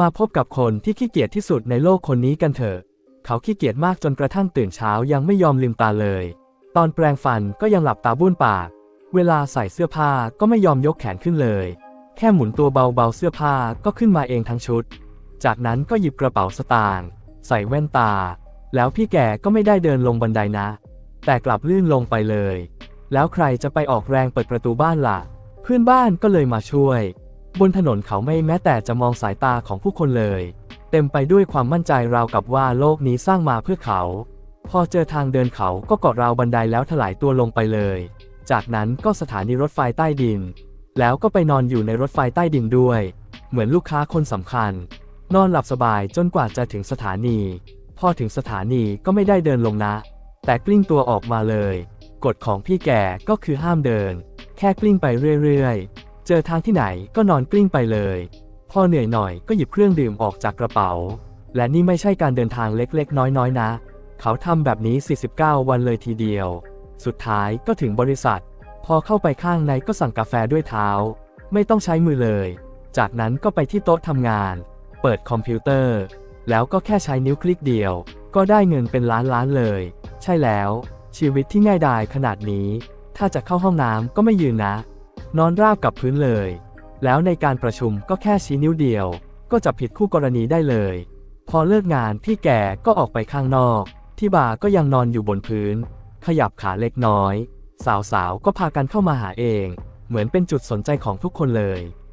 มาพบกับคนที่ขี้เกียจที่สุดในโลกคนนี้กันเถอะ เขาขี้เกียจมากจนกระทั่งตื่นเช้ายังไม่ยอมลืมตาเลย ตอนแปรงฟันก็ยังหลับตาบ้วนปาก เวลาใส่เสื้อผ้าก็ไม่ยอมยกแขนขึ้นเลย แค่หมุนตัวเบาๆเสื้อผ้าก็ขึ้นมาเองทั้งชุด จากนั้นก็หยิบกระเป๋าสตางค์ใส่แว่นตา แล้วพี่แก่ก็ไม่ได้เดินลงบันไดนะ แต่กลับลื่นลงไปเลย แล้วใครจะไปออกแรงเปิดประตูบ้านล่ะ เพื่อนบ้านก็เลยมาช่วย บนถนนเขาไม่แม้แต่จะมองสายตาของผู้คนเลย เต็มไปด้วยความมั่นใจราวกับว่าโลกนี้สร้างมาเพื่อเขา พอเจอทางเดินเขาก็เกาะราวบันไดแล้วถลายตัวลงไปเลย จากนั้นก็สถานีรถไฟใต้ดิน แล้วก็ไปนอนอยู่ในรถไฟใต้ดินด้วย เหมือนลูกค้าคนสำคัญ นอนหลับสบายจนกว่าจะถึงสถานี พอถึงสถานีก็ไม่ได้เดินลงนะ แต่กลิ้งตัวออกมาเลยกฎของพี่แก่ก็คือห้ามเดิน แค่กลิ้งไปเรื่อยๆ เจอทางที่ไหนก็นอนกลิ้งไปเลย พอเหนื่อยหน่อยก็หยิบเครื่องดื่มออกจากกระเป๋า และนี่ไม่ใช่การเดินทางเล็กๆ น้อยๆ นะ เขาทำแบบนี้ 49 วันเลยทีเดียว สุดท้ายก็ถึงบริษัท พอเข้าไปข้างในก็สั่งกาแฟด้วยเท้า ไม่ต้องใช้มือเลย จากนั้นก็ไปที่โต๊ะทำงาน เปิดคอมพิวเตอร์ แล้วก็แค่ใช้นิ้วคลิกเดียว ก็ได้เงินเป็นล้านล้านๆเลย ใช่แล้ว ชีวิตที่ง่ายดายขนาดนี้ ถ้าจะเข้าห้องน้ำก็ไม่ยืนนะ นอนราบกับพื้นเลย แล้วในการประชุมก็แค่ชี้นิ้วเดียว ก็จับผิดคู่กรณีได้เลย พอเลิกงานพี่แก่ก็ออกไปข้างนอก ที่บาร์ก็ยังนอนอยู่บนพื้น ขยับขาเล็กน้อย สาวๆก็พากันเข้ามาหาเอง เหมือนเป็นจุดสนใจของทุกคนเลย